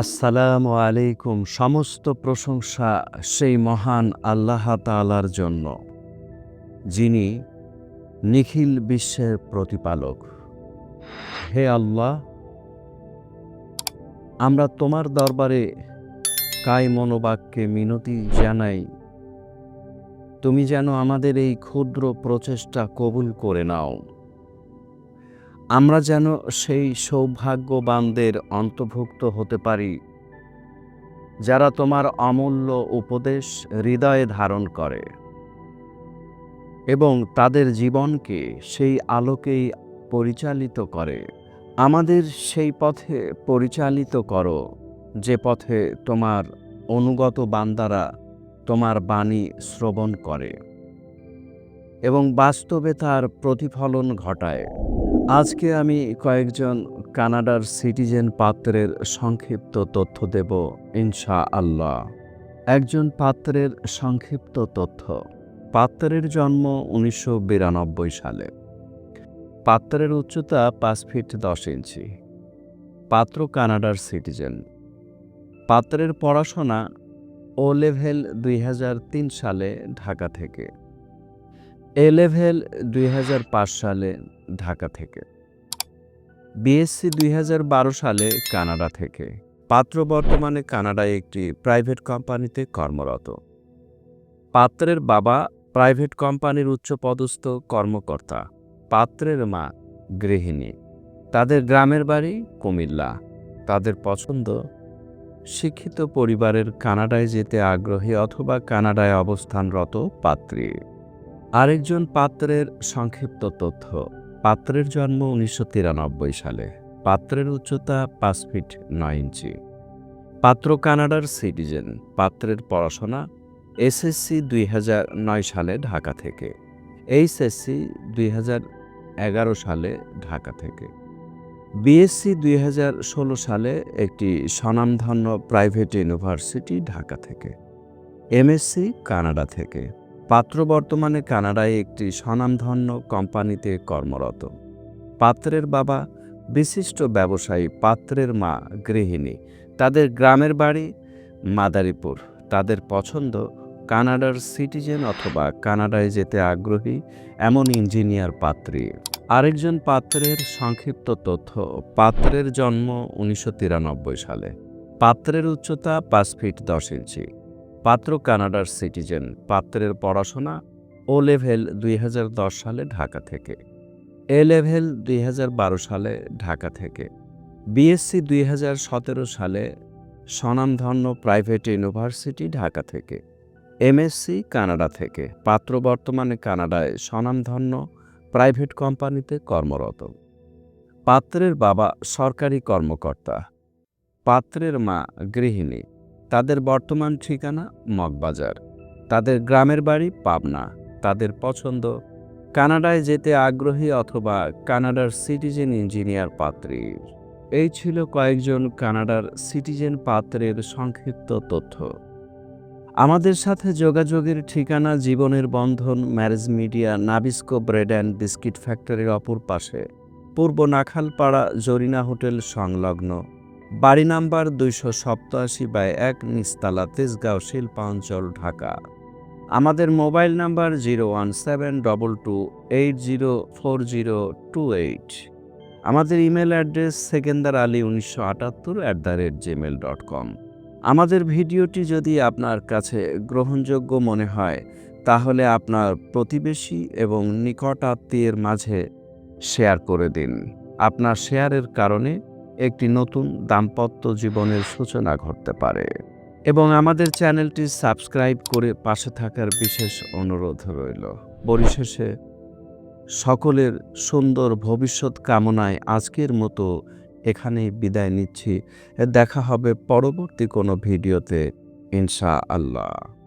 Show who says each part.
Speaker 1: আসসালামু আলাইকুম। সমস্ত প্রশংসা সেই মহান আল্লাহ তাআলার জন্য, যিনি নিখিল বিশ্বের প্রতিপালক। হে আল্লাহ, আমরা তোমার দরবারে কায় মনোবাক্যে মিনতি জানাই। তুমি যেন আমাদের এই ক্ষুদ্র প্রচেষ্টা কবুল করে নাও। আমরা যেন সেই সৌভাগ্যবানদের অন্তর্ভুক্ত হতে পারি, যারা তোমার অমূল্য উপদেশ হৃদয়ে ধারণ করে এবং তাদের জীবনকে সেই আলোকেই পরিচালিত করে। আমাদের সেই পথে পরিচালিত করো, যে পথে তোমার অনুগত বান্দারা তোমার বাণী শ্রবণ করে এবং বাস্তবে তার প্রতিফলন ঘটায়। আজকে আমি কয়েকজন কানাডার সিটিজেন পাত্রের সংক্ষিপ্ত তথ্য দেব ইনশা আল্লাহ একজন পাত্রের সংক্ষিপ্ত তথ্য। পাত্রের জন্ম উনিশশো বিরানব্বই সালে। পাত্রের উচ্চতা পাঁচ ফিট দশ ইঞ্চি। পাত্র কানাডার সিটিজেন। পাত্রের পড়াশোনা ও লেভেল দুই হাজার তিন সালে ঢাকা থেকে। এ লেভেল দুই সালে ঢাকা থেকে। বিএসসি দুই হাজার বারো সালে কানাডা থেকে। পাত্র বর্তমানে কানাডায় একটি প্রাইভেট কোম্পানিতে কর্মরত। পাত্রের বাবা প্রাইভেট কোম্পানির উচ্চপদস্থ কর্মকর্তা। পাত্রের মা গৃহিণী। তাদের গ্রামের বাড়ি কুমিল্লা। তাদের পছন্দ শিক্ষিত পরিবারের কানাডায় যেতে আগ্রহী অথবা কানাডায় অবস্থানরত পাত্রী। আরেকজন পাত্রের সংক্ষিপ্ত তথ্য। পাত্রের জন্ম উনিশশো তিরানব্বই সালে। পাত্রের উচ্চতা পাঁচ ফিট নয় ইঞ্চি। পাত্র কানাডার সিটিজেন। পাত্রের পড়াশোনা এসএসসি দুই সালে ঢাকা থেকে। এইচএসসি দুই সালে ঢাকা থেকে। বিএসসি দুই হাজার ষোলো সালে একটি স্বনামধন্য প্রাইভেট ইউনিভার্সিটি ঢাকা থেকে। এমএসসি কানাডা থেকে। পাত্র বর্তমানে কানাডায় একটি স্বনামধন্য কোম্পানিতে কর্মরত। পাত্রের বাবা বিশিষ্ট ব্যবসায়ী পাত্রের মা গৃহিণী। তাদের গ্রামের বাড়ি মাদারীপুর। তাদের পছন্দ কানাডার সিটিজেন অথবা কানাডায় যেতে আগ্রহী এমন ইঞ্জিনিয়ার পাত্রী। আরেকজন পাত্রের সংক্ষিপ্ত তথ্য, পাত্রের জন্ম উনিশশো তিরানব্বই সালে। পাত্রের উচ্চতা পাঁচ ফিট দশ ইঞ্চি। পাত্র কানাডার সিটিজেন, পাত্রের পড়াশোনা ও লেভেল দুই হাজার দশ সালে ঢাকা থেকে। এ লেভেল দুই হাজার বারো সালে ঢাকা থেকে। বিএসসি দুই হাজার সতেরো সালে স্বনামধন্য প্রাইভেট ইউনিভার্সিটি ঢাকা থেকে। এমএসসি কানাডা থেকে। পাত্র বর্তমানে কানাডায় স্বনামধন্য প্রাইভেট কোম্পানিতে কর্মরত। পাত্রের বাবা সরকারি কর্মকর্তা। পাত্রের মা গৃহিণী। তাদের বর্তমান ঠিকানা মগবাজার। তাদের গ্রামের বাড়ি পাবনা। তাদের পছন্দ কানাডায় যেতে আগ্রহী অথবা কানাডার সিটিজেন ইঞ্জিনিয়ার পাত্রীর। এই ছিল কয়েকজন কানাডার সিটিজেন পাত্রের সংক্ষিপ্ত তথ্য। আমাদের সাথে যোগাযোগের ঠিকানা জীবনের বন্ধন marriage media Nabisco bread and biscuit ফ্যাক্টরির অপর পাশে। পূর্ব নাখালপাড়া জরিনা হোটেল সংলগ্ন। বাড়ি নাম্বার দুইশো সপ্তাশি বাই এক নিস্তালা তেজগাঁও শিল্পাঞ্চল, ঢাকা। আমাদের mobile number zero one seven double two eight zero four zero two eight. আমাদের ইমেল অ্যাড্রেস সেকেন্দার আলী উনিশশো আটাত্তর at the rate Gmail dot com আমাদের ভিডিওটি যদি আপনার কাছে গ্রহণযোগ্য মনে হয়, তাহলে আপনার প্রতিবেশী এবং নিকট আত্মীয়ের মাঝে শেয়ার করে দিন। আপনার শেয়ারের কারণে একটি নতুন দাম্পত্য জীবনের সূচনা ঘটতে পারে। এবং আমাদের চ্যানেলটি সাবস্ক্রাইব করে পাশে থাকার বিশেষ অনুরোধ রইল। পরিশেষে, সকলের সুন্দর ভবিষ্যৎ কামনায় আজকের মতো এখানেই বিদায় নিচ্ছি। দেখা হবে পরবর্তী কোনো ভিডিওতে ইনশা আল্লাহ